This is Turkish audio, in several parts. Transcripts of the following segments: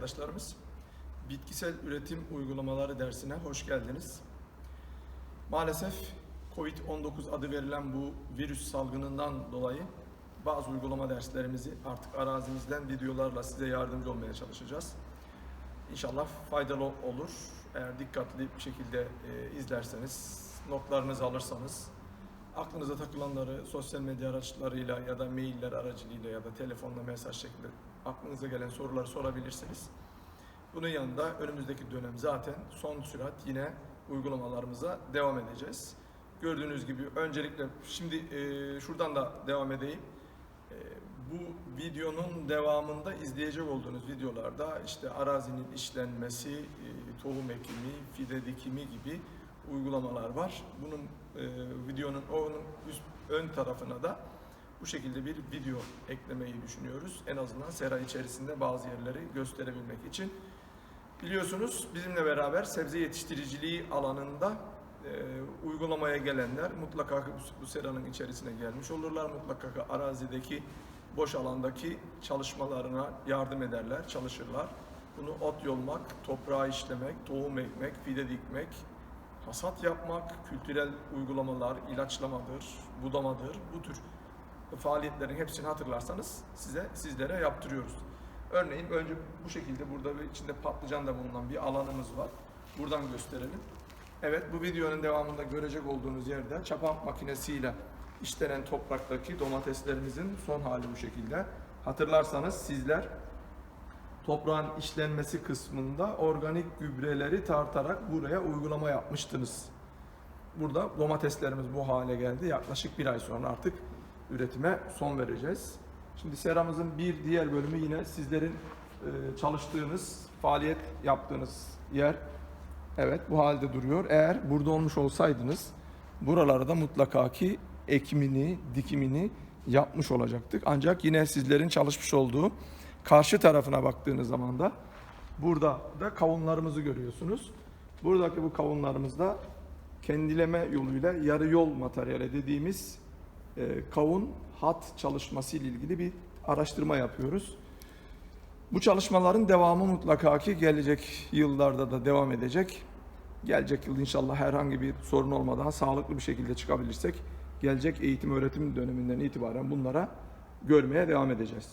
arkadaşlarımız. Bitkisel üretim uygulamaları dersine hoş geldiniz. Maalesef Covid-19 adı verilen bu virüs salgınından dolayı bazı uygulama derslerimizi artık arazimizden videolarla size yardımcı olmaya çalışacağız. İnşallah faydalı olur. Eğer dikkatli bir şekilde e, izlerseniz, notlarınızı alırsanız, aklınıza takılanları sosyal medya araçlarıyla ya da mailler aracılığıyla ya da telefonla mesaj şeklinde aklınıza gelen soruları sorabilirsiniz. Bunun yanında önümüzdeki dönem zaten son sürat yine uygulamalarımıza devam edeceğiz. Gördüğünüz gibi öncelikle şimdi e, şuradan da devam edeyim. E, bu videonun devamında izleyecek olduğunuz videolarda işte arazinin işlenmesi, e, tohum ekimi, fide dikimi gibi uygulamalar var. Bunun e, videonun onun üst ön tarafına da bu şekilde bir video eklemeyi düşünüyoruz. En azından sera içerisinde bazı yerleri gösterebilmek için. Biliyorsunuz bizimle beraber sebze yetiştiriciliği alanında e, uygulamaya gelenler mutlaka bu, seranın içerisine gelmiş olurlar. Mutlaka ki arazideki boş alandaki çalışmalarına yardım ederler, çalışırlar. Bunu ot yolmak, toprağı işlemek, tohum ekmek, fide dikmek, hasat yapmak, kültürel uygulamalar, ilaçlamadır, budamadır. Bu tür faaliyetlerin hepsini hatırlarsanız size sizlere yaptırıyoruz. Örneğin önce bu şekilde burada bir içinde patlıcan da bulunan bir alanımız var. Buradan gösterelim. Evet bu videonun devamında görecek olduğunuz yerde çapa makinesiyle işlenen topraktaki domateslerimizin son hali bu şekilde. Hatırlarsanız sizler toprağın işlenmesi kısmında organik gübreleri tartarak buraya uygulama yapmıştınız. Burada domateslerimiz bu hale geldi. Yaklaşık bir ay sonra artık üretime son vereceğiz. Şimdi seramızın bir diğer bölümü yine sizlerin e, çalıştığınız, faaliyet yaptığınız yer. Evet bu halde duruyor. Eğer burada olmuş olsaydınız buralarda mutlaka ki ekimini, dikimini yapmış olacaktık. Ancak yine sizlerin çalışmış olduğu karşı tarafına baktığınız zaman da burada da kavunlarımızı görüyorsunuz. Buradaki bu kavunlarımızda kendileme yoluyla yarı yol materyali dediğimiz e, kavun hat çalışması ile ilgili bir araştırma yapıyoruz. Bu çalışmaların devamı mutlaka ki gelecek yıllarda da devam edecek. Gelecek yıl inşallah herhangi bir sorun olmadan sağlıklı bir şekilde çıkabilirsek gelecek eğitim öğretim döneminden itibaren bunlara görmeye devam edeceğiz.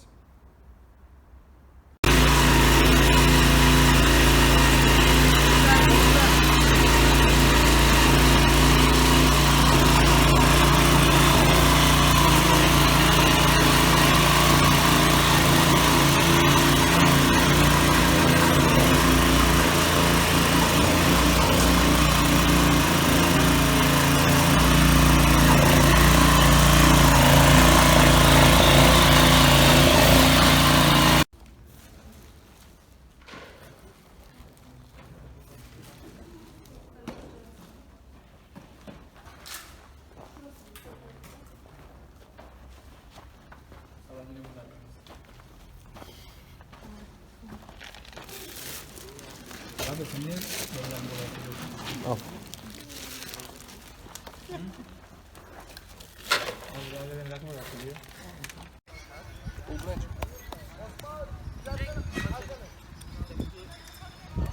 Sen niye böyle yapıyorsun? Al.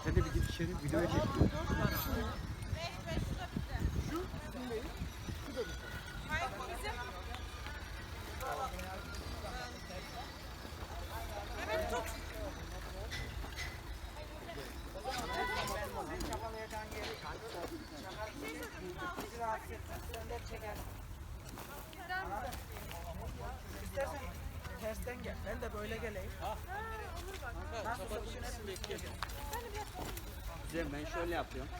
Hadi bir git içeri videoya çek. Ben de böyle geleyim. Güzel ben şöyle yapıyorum.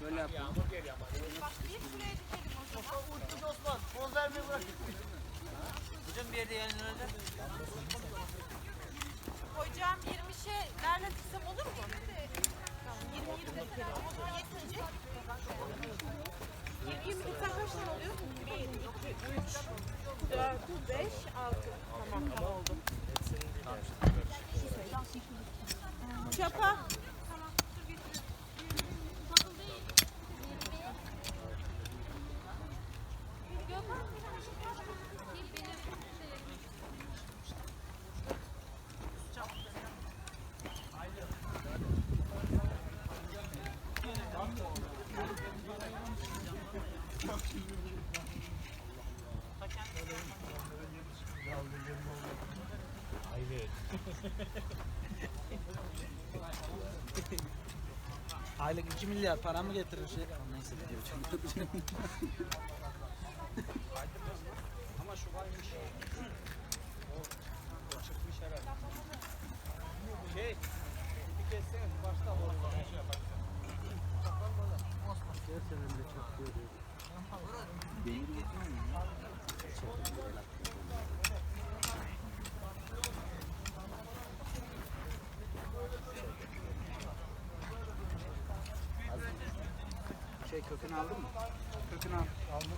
Şöyle yapıyorum. Hocam bir yerde yayınlanacak. Hocam 20'şe nereden tutsam olur mu? 20 20 mesela ama sonra yetmeyecek. 20 20 tutsam kaç tane oluyor? 1 2 3 4 5 6 Tamam oldu. Çapa. Aylık 2 milyar para mı getirir şey? Neyse video çekiyorum. Ama şu varmış. O, o çıkmış herhalde. Şey, bir kessene başta olur. Şey yapar. Gerçekten de çok görüyor. Benim Şey kökünü aldın mı? Kökünü al. Aldım.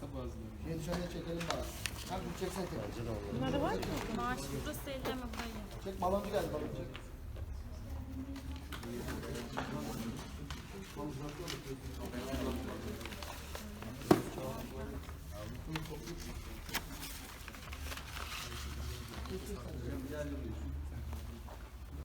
Şimdi şöyle çekelim bari. Kanka bir çeksene tek. Bunları var mı? Maaş burası elleme burayı. Çek baloncu geldi baloncu.